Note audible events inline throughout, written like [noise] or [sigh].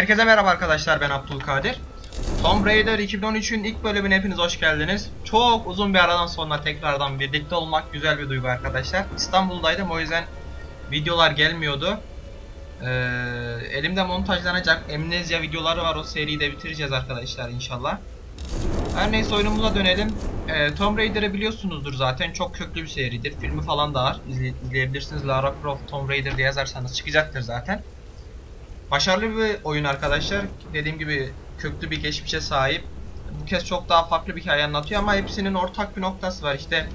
Herkese merhaba arkadaşlar ben Abdülkadir. Tomb Raider 2013'ün ilk bölümüne hepiniz hoş geldiniz. Çok uzun bir aradan sonra tekrardan birlikte olmak güzel bir duygu arkadaşlar. İstanbul'daydım o yüzden videolar gelmiyordu. Ee, elimde montajlanacak Amnesia videoları var o seriyi de bitireceğiz arkadaşlar inşallah. Her neyse oyunumuza dönelim. Ee, Tomb Raider'ı biliyorsunuzdur zaten çok köklü bir seridir. Filmi falan da var. İzle, izleyebilirsiniz. Lara Croft Tomb Raider diye yazarsanız çıkacaktır zaten. Başarılı bir oyun arkadaşlar. Dediğim gibi köklü bir geçmişe sahip. Bu kez çok daha farklı bir hikaye anlatıyor ama hepsinin ortak bir noktası var. İşte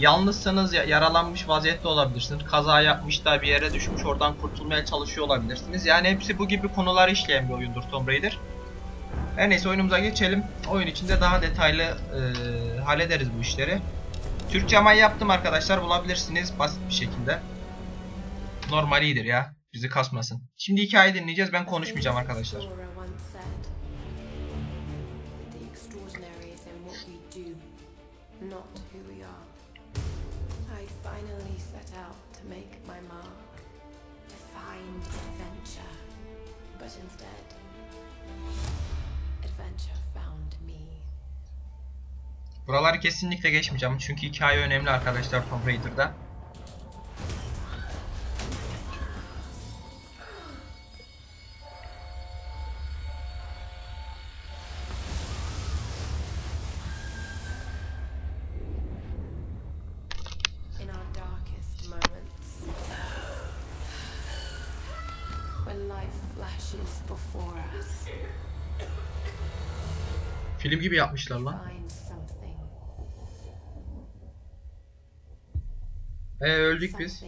yalnızsanız ya- yaralanmış vaziyette olabilirsiniz. Kaza yapmış da bir yere düşmüş oradan kurtulmaya çalışıyor olabilirsiniz. Yani hepsi bu gibi konuları işleyen bir oyundur Tomb Raider. Her neyse oyunumuza geçelim. Oyun içinde daha detaylı e, hallederiz bu işleri. Türkçe amayı yaptım arkadaşlar bulabilirsiniz basit bir şekilde. Normal iyidir ya. Bizi kasmasın. Şimdi hikaye dinleyeceğiz. Ben konuşmayacağım arkadaşlar. Buraları kesinlikle geçmeyeceğim. Çünkü hikaye önemli arkadaşlar Tomb Raider'da. Film gibi yapmışlar lan. something, Ee öldük biz.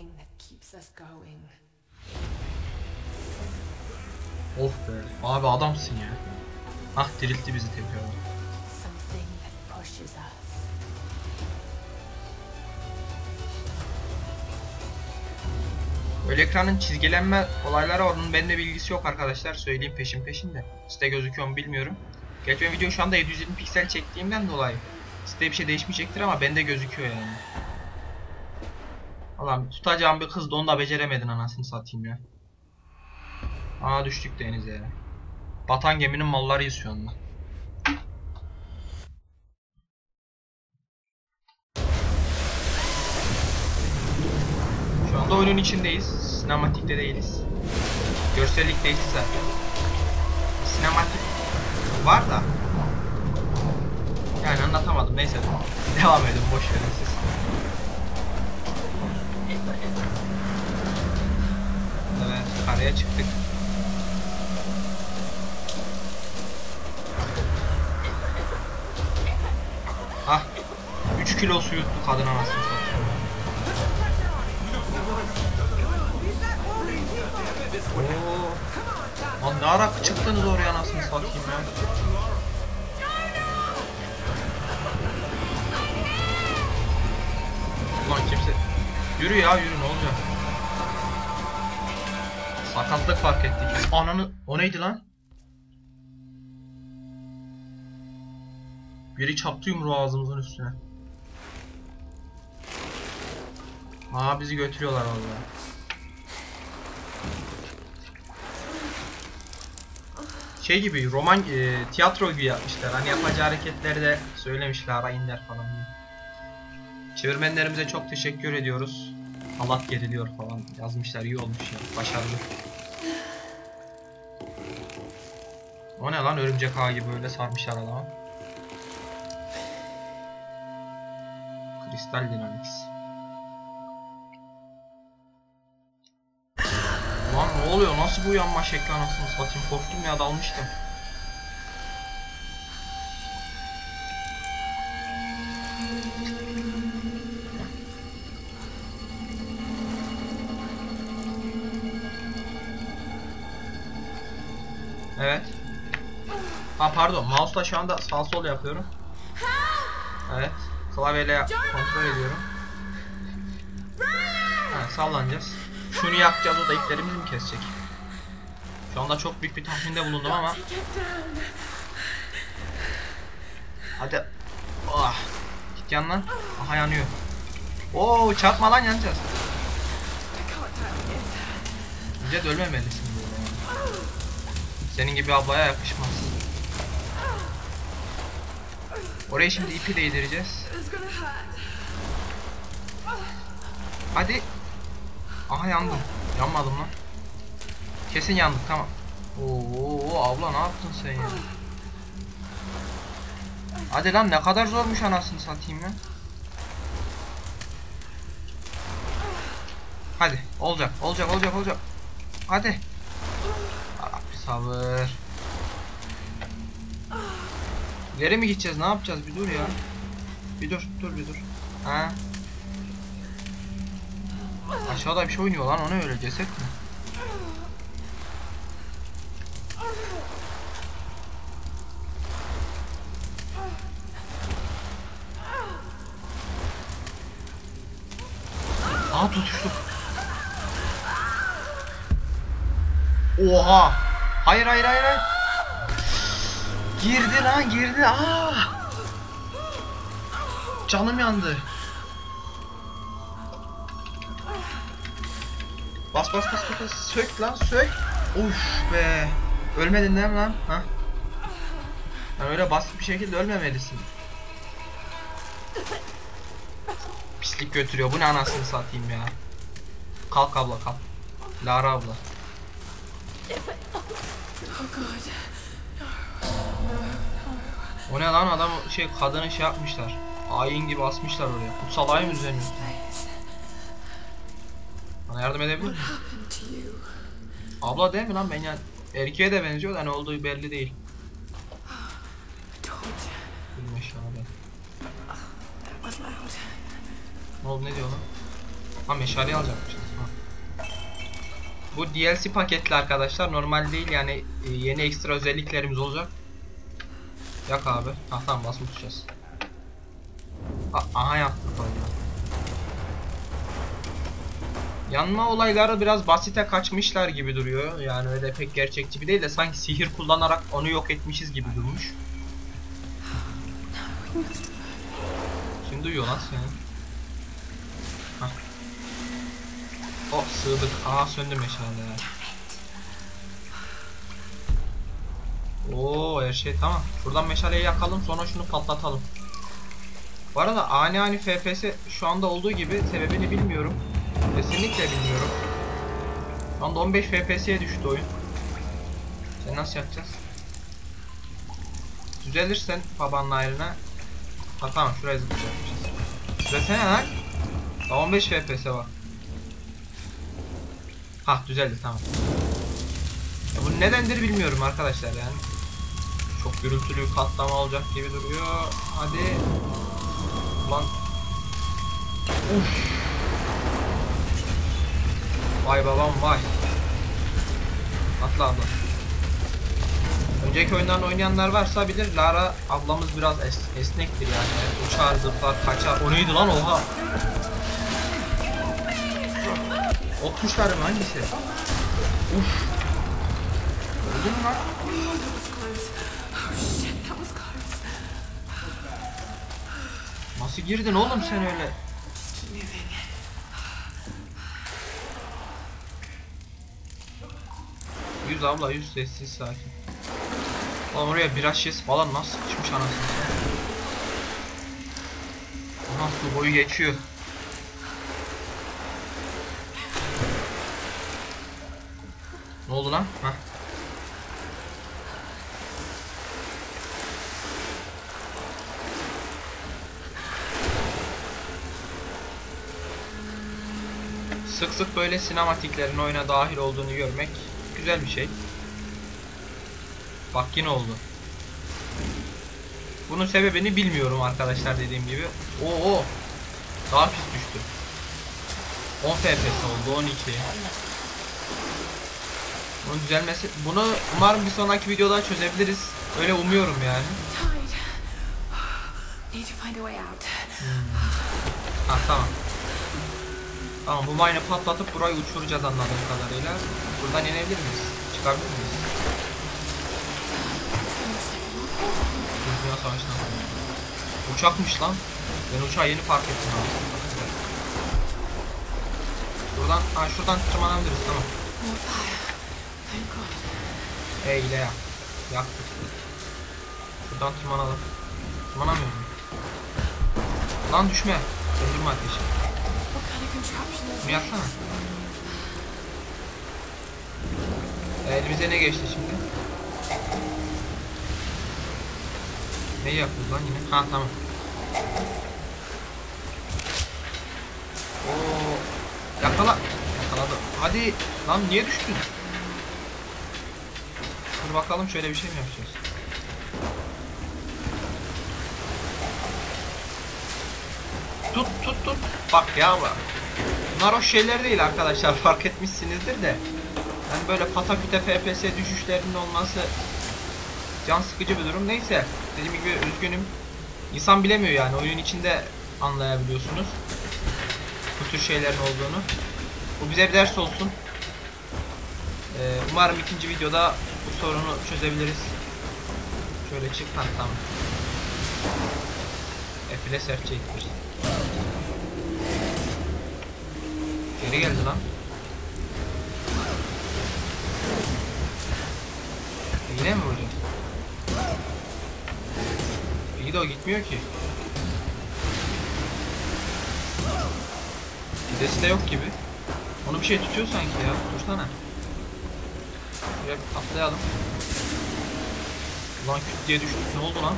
Of be. Abi adamsın ya. Ah diriltti bizi tekrar. Something that pushes us. Öyle ekranın çizgilenme olayları var. Onun bende bilgisi yok arkadaşlar. Söyleyeyim peşin peşin de. Site gözüküyor mu bilmiyorum. Gerçi ben video şu anda 720 piksel çektiğimden dolayı. Site bir şey değişmeyecektir ama bende gözüküyor yani. Allah'ım tutacağım bir kızdı onu da beceremedin anasını satayım ya. Aa düştük denize ya. Batan geminin mallarıyız şu anda. Şu anda oyunun içindeyiz. Sinematikte değiliz. Görsellik değişti zaten. Sinematik var da. Yani anlatamadım neyse. Devam edin boş verin siz. Evet karaya çıktık. Ah 3 kilo su yuttu kadın anasını satayım. Oo. Lan ne ara çıktınız oraya anasını satayım ya. Ulan kimse... Yürü ya yürü ne olacak? Sakatlık fark ettik. Ananı... O neydi lan? Biri çaptı yumruğu ağzımızın üstüne. Aa bizi götürüyorlar vallahi. Şey gibi roman e, tiyatro gibi yapmışlar. Hani yapacağı hareketleri de söylemişler Rainler falan. Çevirmenlerimize çok teşekkür ediyoruz. Allah geriliyor falan yazmışlar iyi olmuş ya başarılı. O ne lan örümcek ağı gibi böyle sarmışlar adamı. Kristal Dynamics. Ne oluyor? Nasıl bu uyanma şekli anasını satayım? Korktum ya dalmıştım. Evet. Ha pardon, mouse'la şu anda sağ sol yapıyorum. Evet. Klavyeyle kontrol ediyorum. Ha, sallanacağız. Şunu yapacağız o da iplerimizi mi kesecek? Şu anda çok büyük bir tahminde bulundum ama. Hadi. Oh. Git yan lan. Aha yanıyor. Oo çarpma lan yanacağız. De ölmemelisin. Senin gibi ablaya yakışmaz. Oraya şimdi ipi değdireceğiz. Hadi. Aha yandım. Yanmadım lan. Kesin yandık tamam. Oo abla ne yaptın sen ya? Hadi lan ne kadar zormuş anasını satayım ya. Hadi olacak olacak olacak olacak. Hadi. Abi sabır. İleri mi gideceğiz ne yapacağız bir dur ya. Bir dur dur bir dur. Ha. Aşağıda bir şey oynuyor lan o ne öyle ceset mi? Aa tutuştuk. Oha. Hayır hayır hayır hayır. Girdi lan girdi. Aa. Canım yandı. Bas bas bas bas. Sök lan sök. Uf be. Ölmedin değil mi lan? Ha? Yani öyle basit bir şekilde ölmemelisin. Pislik götürüyor. Bu ne anasını satayım ya. Kalk abla kalk. Lara abla. O ne lan adam şey kadını şey yapmışlar. Ayin gibi asmışlar oraya. Kutsal ay mı düzenliyor? Bana yardım edebilir? Abla değil mi lan ben yani erkeğe de benziyor da ne olduğu belli değil. Ne oldu ne diyor lan? Ha meşaleyi alacakmışız. Ha. Bu DLC paketli arkadaşlar normal değil yani e, yeni ekstra özelliklerimiz olacak. Yak abi. Ha tamam basılı tutacağız. Aha yaptık vallahi. Yanma olayları biraz basite kaçmışlar gibi duruyor. Yani öyle pek gerçekçi bir değil de sanki sihir kullanarak onu yok etmişiz gibi durmuş. Şimdi duyuyor lan seni. Hah. Oh sığdık. Aa söndü meşale. Oo her şey tamam. Şuradan meşaleyi yakalım sonra şunu patlatalım. Bu arada ani ani FPS şu anda olduğu gibi sebebini bilmiyorum. Kesinlikle bilmiyorum. Şu anda 15 FPS'ye düştü oyun. Sen nasıl yapacağız? Düzelirsen babanın ayrına. Ha tamam şuraya zıplayacakmışız. Düzelsene lan. Daha 15 FPS var. Ha düzeldi tamam. Ya bu nedendir bilmiyorum arkadaşlar yani. Çok gürültülü patlama olacak gibi duruyor. Hadi. Ulan. Uf. Vay babam vay. Atla abla. Önceki oyundan oynayanlar varsa bilir Lara ablamız biraz es esnektir yani. Uçar, zıplar, kaçar. O neydi lan oha? O kuşların hangisi? Uf. Öldün mü lan? Nasıl girdin oğlum sen öyle? Yüz abla yüz sessiz sakin. Oğlum oraya bira şişesi falan nasıl sıkışmış anasını. Aha su boyu geçiyor. Ne oldu lan? Hah. Sık sık böyle sinematiklerin oyuna dahil olduğunu görmek güzel bir şey. Bak yine oldu. Bunun sebebini bilmiyorum arkadaşlar dediğim gibi. Oo, daha pis düştü. 10 FPS oldu 12. Bunun düzelmesi bunu umarım bir sonraki videoda çözebiliriz. Öyle umuyorum yani. Tide. Need to find a way out. Ha tamam. Tamam bu mine'ı patlatıp burayı uçuracağız anladığım kadarıyla. Buradan inebilir miyiz? Çıkabilir miyiz? Dünya sonra. Uçakmış lan. Ben uçağı yeni fark ettim abi. Buradan, ha şuradan tırmanabiliriz tamam. God. Eyle yak. Yaktık. Şuradan tırmanalım. Tırmanamıyor muyum? Lan düşme. Söndürme ateşi. This? Ee, Elimize ne geçti şimdi? Ne yapıyoruz lan yine? Ha tamam. Oo, yakala. Yakaladı. Hadi. Lan niye düştün? Dur bakalım şöyle bir şey mi yapacağız? Tut tut tut. Bak ya bak. O şeyler değil arkadaşlar fark etmişsinizdir de. Yani böyle pataküte FPS düşüşlerinin olması can sıkıcı bir durum. Neyse dediğim gibi üzgünüm. İnsan bilemiyor yani oyun içinde anlayabiliyorsunuz. Bu tür şeylerin olduğunu. Bu bize bir ders olsun. Ee, umarım ikinci videoda bu sorunu çözebiliriz. Şöyle çık tamam. Efile serçe ittir. Geri geldi lan. Yine mi vuracağız? İyi de o gitmiyor ki. Gidesi de yok gibi. Onu bir şey tutuyor sanki ya. Dursana. Şuraya bir atlayalım. Ulan küt diye düştük. Ne oldu lan?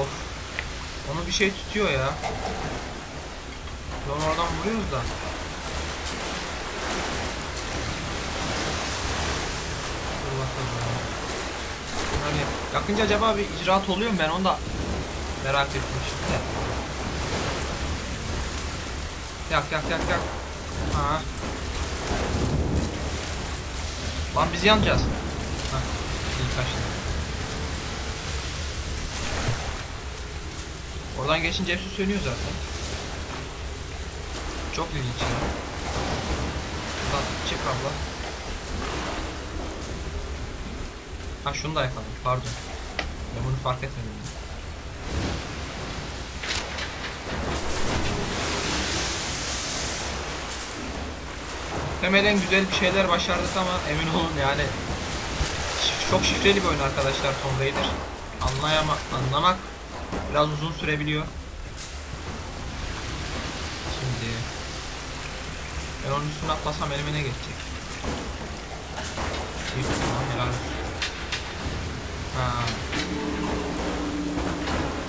Of. Onu bir şey tutuyor ya. Onu oradan vuruyoruz da. Dur bakalım. Hani yakınca acaba bir icraat oluyor mu ben onu da merak ettim şimdi. Yak yak yak yak. Ha. Lan biz yanacağız. Hah. iyi kaçtı. Oradan geçince hepsi sönüyor zaten. Çok ilginç ya. Buradan çık abla. Ha şunu da yakaladım pardon. Ben bunu fark etmedim. Muhtemelen güzel bir şeyler başardık ama emin olun yani çok şifreli bir oyun arkadaşlar Tomb Raider. Anlayama anlamak biraz uzun sürebiliyor. Şimdi ben onun üstüne atlasam elime ne geçecek? İhtimal helal. Ha.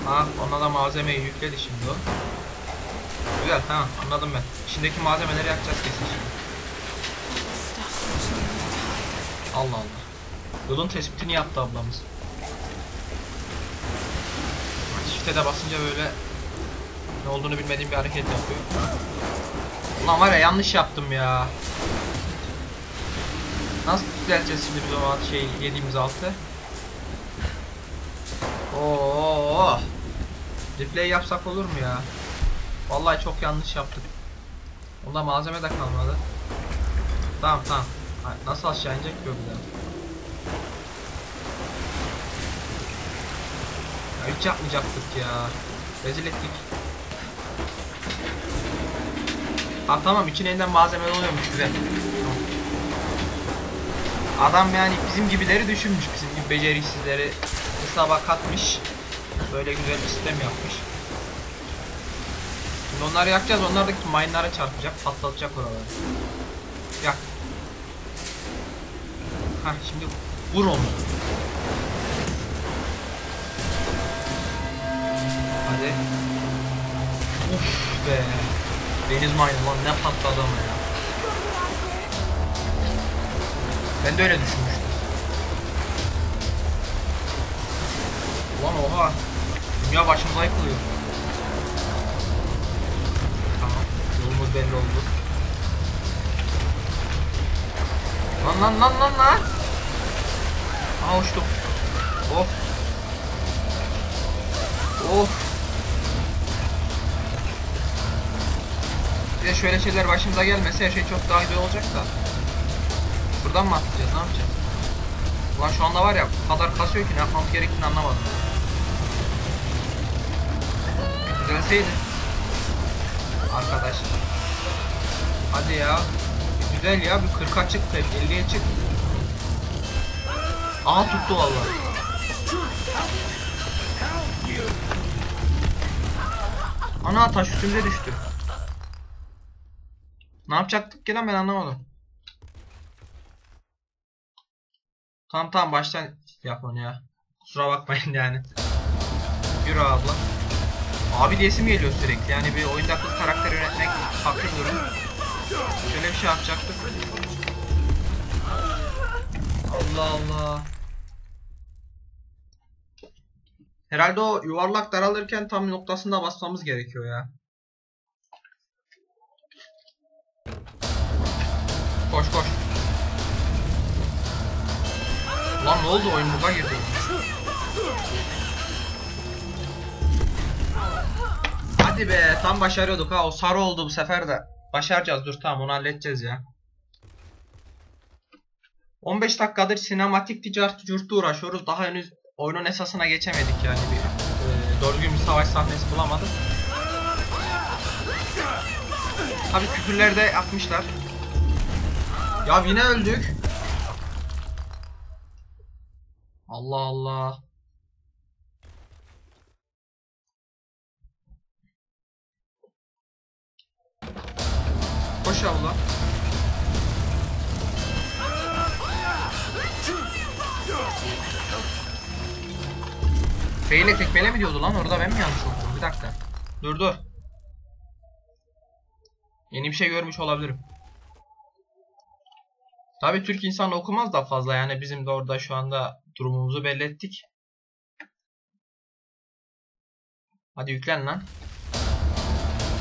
Ah, ona da malzemeyi yükledi şimdi o. Güzel, tamam anladım ben. İçindeki malzemeleri yakacağız kesin şimdi. Allah Allah. Yolun tespitini yaptı ablamız. Shift'e de basınca böyle ne olduğunu bilmediğim bir hareket yapıyor. Ulan var ya yanlış yaptım ya. Nasıl düzelteceğiz şimdi biz o alt- şey yediğimiz altı? Oo. Replay yapsak olur mu ya? Vallahi çok yanlış yaptık. Onda malzeme de kalmadı. Tamam tamam. Nasıl aşağı inecek ki o bir daha? Hiç yapmayacaktık ya. Rezil ettik. Ha tamam için elinden malzeme oluyormuş güzel. Adam yani bizim gibileri düşünmüş bizim gibi beceriksizleri hesaba katmış. Böyle güzel bir sistem yapmış. Şimdi onları yakacağız onlardaki mine'lara çarpacak patlatacak oraları. Yak. Ha şimdi vur onu. Hadi. Uf be. Deniz mine lan ne patladı ama ya. Ben de öyle düşünmüştüm. Ulan oha. Dünya başımıza yıkılıyor. Tamam. Yolumuz belli oldu. Lan lan lan lan lan. Aa uçtum. Of. Of. Bir şöyle şeyler başımıza gelmese her şey çok daha güzel olacak da. Buradan mı atlayacağız? Ne yapacağız? Ulan şu anda var ya bu kadar kasıyor ki ne yapmamız gerektiğini anlamadım. Düzelseydi. Arkadaş. Hadi ya. Güzel ya bir 40'a çık 50'ye çık. Aha tuttu vallahi. Ana taş üstümüze düştü. Ne yapacaktık ki lan ben anlamadım. Tamam tamam baştan yap onu ya. Kusura bakmayın [laughs] yani. Yürü abla. Abi diyesim geliyor sürekli. Yani bir oyunda kız karakter yönetmek farklı durum. Şöyle bir şey yapacaktık. Allah Allah. Herhalde o yuvarlak daralırken tam noktasında basmamız gerekiyor ya. Koş koş. Lan ne oldu oyun buga girdi. Hadi be tam başarıyorduk ha o sarı oldu bu sefer de. Başaracağız dur tamam onu halledeceğiz ya. 15 dakikadır sinematik ticaret cürtü uğraşıyoruz. Daha henüz oyunun esasına geçemedik yani bir e, doğru düzgün bir savaş sahnesi bulamadık. Tabi küfürler de yapmışlar. Ya yine öldük. Allah Allah. Koş abla. Feyle tekmele mi diyordu lan orada ben mi yanlış okudum? Bir dakika. Dur dur. Yeni bir şey görmüş olabilirim. Tabi Türk insan okumaz da fazla yani bizim de orada şu anda durumumuzu belli ettik. Hadi yüklen lan.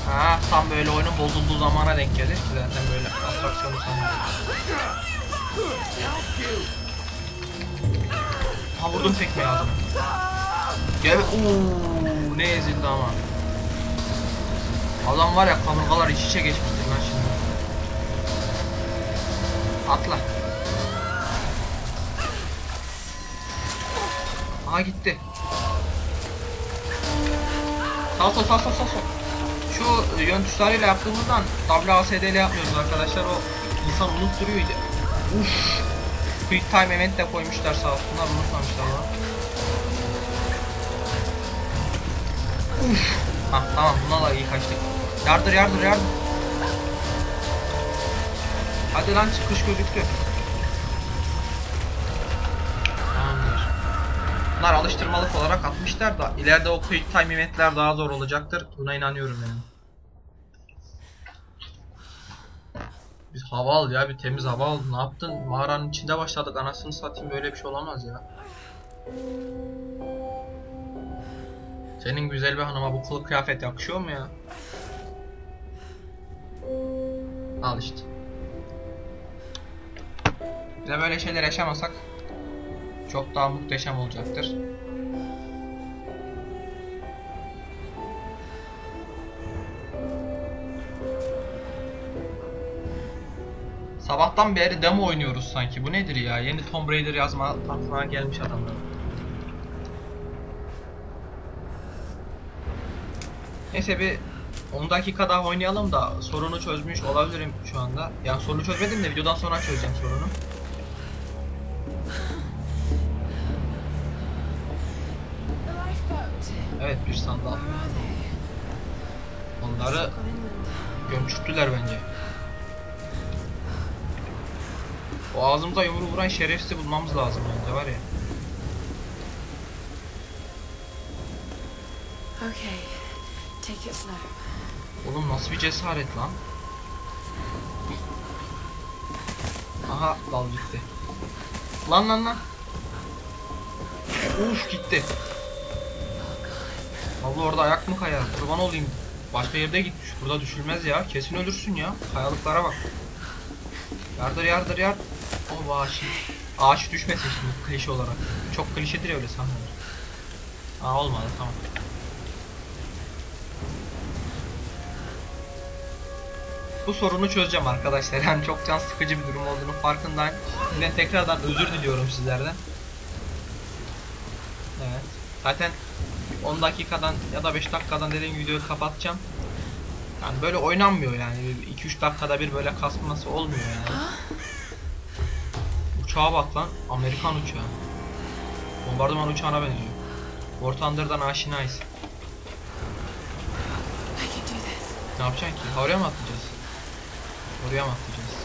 Ha tam böyle oyunun bozulduğu zamana denk gelir ki zaten böyle atraksiyonu. Ha vurdum tekmeyi ağzına. Gel ooo ne ezildi ama. Adam var ya kaburgalar iç içe geçmiştir Atla. Aha gitti. Sağ sol sağ sol sağ sol. Şu yön tuşlarıyla yaptığımızdan WASD ile yapmıyoruz arkadaşlar. O insan unutturuyor iyice. Uff. Quick time event de koymuşlar sağ olsunlar unutmamışlar onu. Uff. Hah tamam buna iyi kaçtık. Yardır yardır yardır. Hadi lan çıkış gözüktü. Tamamdır. Bunlar alıştırmalık olarak atmışlar da ileride o quick time eventler daha zor olacaktır. Buna inanıyorum yani. Biz hava al ya bir temiz hava al. Ne yaptın? Mağaranın içinde başladık. Anasını satayım böyle bir şey olamaz ya. Senin güzel bir hanıma bu kılık kıyafet yakışıyor mu ya? Al işte. Bir de böyle şeyler yaşamasak çok daha muhteşem olacaktır. Sabahtan beri demo oynuyoruz sanki. Bu nedir ya? Yeni Tomb Raider yazma tarzına gelmiş adamlar. Neyse bir 10 dakika daha oynayalım da sorunu çözmüş olabilirim şu anda. Yani sorunu çözmedim de videodan sonra çözeceğim sorunu. Evet bir sandal. Onları gömçürttüler bence. O ağzımıza yumruğu vuran şerefsizi bulmamız lazım bence var ya. Okay. Take it slow. Oğlum nasıl bir cesaret lan? Aha dal gitti. Lan lan lan. Uf gitti. Abla orada ayak mı kayar? Kurban olayım. Başka yerde git. Burada düşülmez ya. Kesin ölürsün ya. Kayalıklara bak. Yardır yardır yard. O ağaç. Ağaç düşmesin şimdi klişe olarak. Çok klişedir öyle sahneler. Aa olmadı tamam. Bu sorunu çözeceğim arkadaşlar. Yani çok can sıkıcı bir durum olduğunu farkındayım. Ben tekrardan özür diliyorum sizlerden. Evet. Zaten 10 dakikadan ya da 5 dakikadan dediğim videoyu kapatacağım. Yani böyle oynanmıyor yani. 2-3 dakikada bir böyle kasması olmuyor yani. [gasps] Uçağa bak lan. Amerikan uçağı. Bombardıman uçağına benziyor. War Thunder'dan aşinayız. Ne yapacaksın ki? Oraya mı atlayacağız? Oraya mı atlayacağız?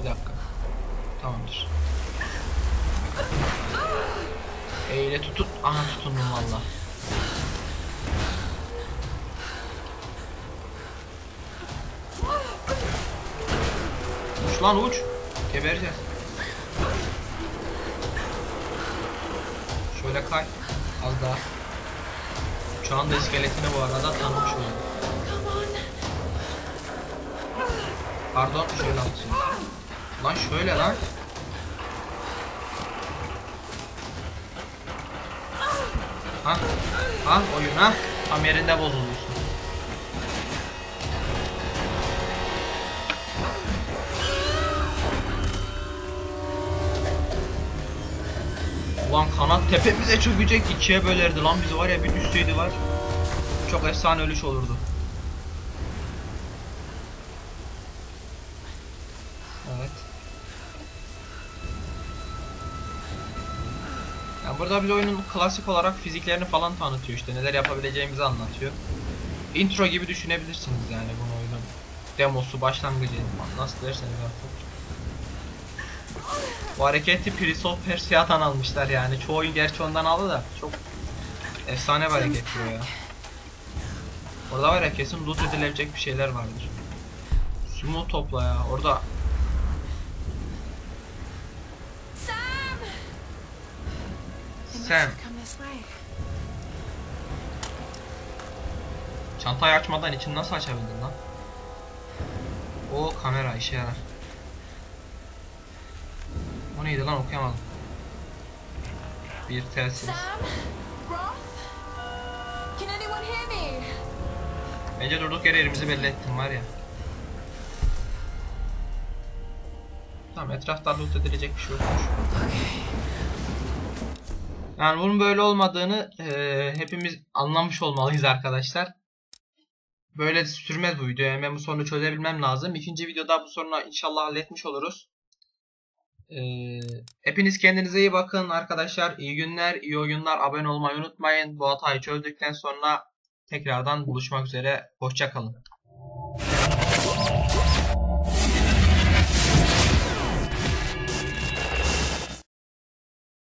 Bir dakika. Tamamdır. Eyle tutun. Aha tutundum valla. Uç lan uç. Gebereceğiz. Şöyle kay. Az daha. Uçağın da iskeletini bu arada tanımış oldum. Pardon şöyle atayım. Lan şöyle lan. Ha? Ha oyun ha? Tam yerinde bozuluyorsun. Ulan kanat tepemize çökecek ikiye bölerdi lan bizi var ya bir düşseydi var. Çok efsane ölüş olurdu. Burada bize oyunun klasik olarak fiziklerini falan tanıtıyor işte neler yapabileceğimizi anlatıyor. Intro gibi düşünebilirsiniz yani bunu oyunun demosu, başlangıcı nasıl derseniz artık. Bu hareketi Prince of Persia'dan almışlar yani. Çoğu oyun gerçi ondan aldı da çok efsane bir hareket bu ya. Orada var ya kesin loot edilebilecek bir şeyler vardır. Sumo topla ya. Orada Sam. Çantayı açmadan içini nasıl açabildin lan? O kamera işe yarar. O neydi lan okuyamadım. Bir telsiz. Sam? Roth? Can anyone hear me? Bence durduk yere yerimizi belli ettim var ya. Tamam etrafta loot edilecek bir şey yokmuş. Yani bunun böyle olmadığını eee, hepimiz anlamış olmalıyız arkadaşlar. Böyle sürmez bu video. Yani ben bu sorunu çözebilmem lazım. İkinci videoda bu sorunu inşallah halletmiş oluruz. Eee, hepiniz kendinize iyi bakın arkadaşlar. İyi günler, iyi oyunlar. Abone olmayı unutmayın. Bu hatayı çözdükten sonra tekrardan buluşmak üzere. Hoşça kalın.